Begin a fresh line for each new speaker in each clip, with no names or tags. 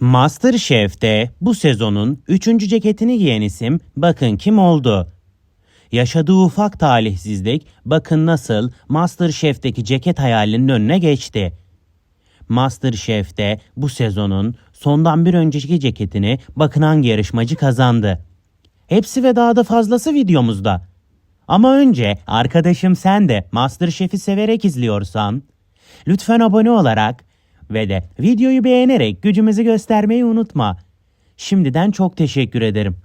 MasterChef'te bu sezonun 3. ceketini giyen isim bakın kim oldu. Yaşadığı ufak talihsizlik bakın nasıl MasterChef'teki ceket hayalinin önüne geçti. MasterChef'te bu sezonun sondan bir önceki ceketini bakın hangi yarışmacı kazandı. Hepsi ve daha da fazlası videomuzda. Ama önce arkadaşım sen de MasterChef'i severek izliyorsan lütfen abone olarak ve de videoyu beğenerek gücümüzü göstermeyi unutma. Şimdiden çok teşekkür ederim.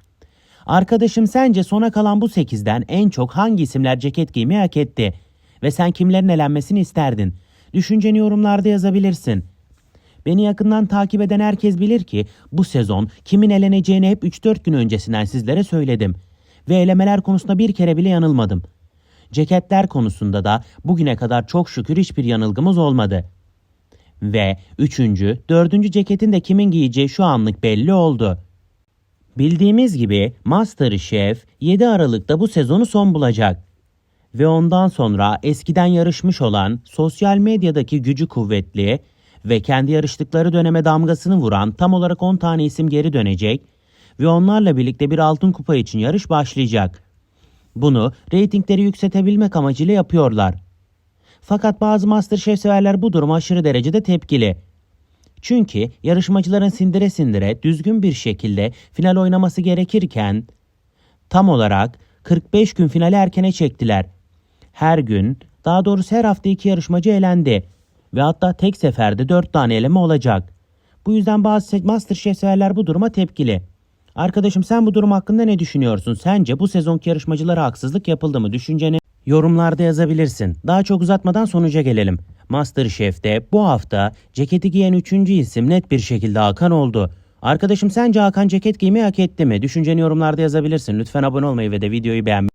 Arkadaşım sence sona kalan bu 8'den en çok hangi isimler ceket giymeyi hak etti? Ve sen kimlerin elenmesini isterdin? Düşünceni yorumlarda yazabilirsin. Beni yakından takip eden herkes bilir ki bu sezon kimin eleneceğini hep 3-4 gün öncesinden sizlere söyledim. Ve elemeler konusunda bir kere bile yanılmadım. Ceketler konusunda da bugüne kadar çok şükür hiçbir yanılgımız olmadı. Ve üçüncü, dördüncü ceketin de kimin giyeceği şu anlık belli oldu. Bildiğimiz gibi MasterChef 7 Aralık'ta bu sezonu son bulacak. Ve ondan sonra eskiden yarışmış olan sosyal medyadaki gücü kuvvetli ve kendi yarıştıkları döneme damgasını vuran tam olarak 10 tane isim geri dönecek ve onlarla birlikte bir altın kupa için yarış başlayacak. Bunu reytingleri yükseltebilmek amacıyla yapıyorlar. Fakat bazı MasterChef severler bu duruma aşırı derecede tepkili. Çünkü yarışmacıların sindire sindire düzgün bir şekilde final oynaması gerekirken tam olarak 45 gün finali erkene çektiler. Her gün, daha doğrusu her hafta iki yarışmacı elendi ve hatta tek seferde 4 tane eleme olacak. Bu yüzden bazı MasterChef severler bu duruma tepkili. Arkadaşım sen bu durum hakkında ne düşünüyorsun? Sence bu sezonki yarışmacılara haksızlık yapıldı mı? Düşünceni yorumlarda yazabilirsin. Daha çok uzatmadan sonuca gelelim. MasterChef'te bu hafta ceketi giyen 3. isim net bir şekilde Hakan oldu. Arkadaşım sence Hakan ceket giymeyi hak etti mi? Düşünceni yorumlarda yazabilirsin. Lütfen abone olmayı ve de videoyu beğenmeyi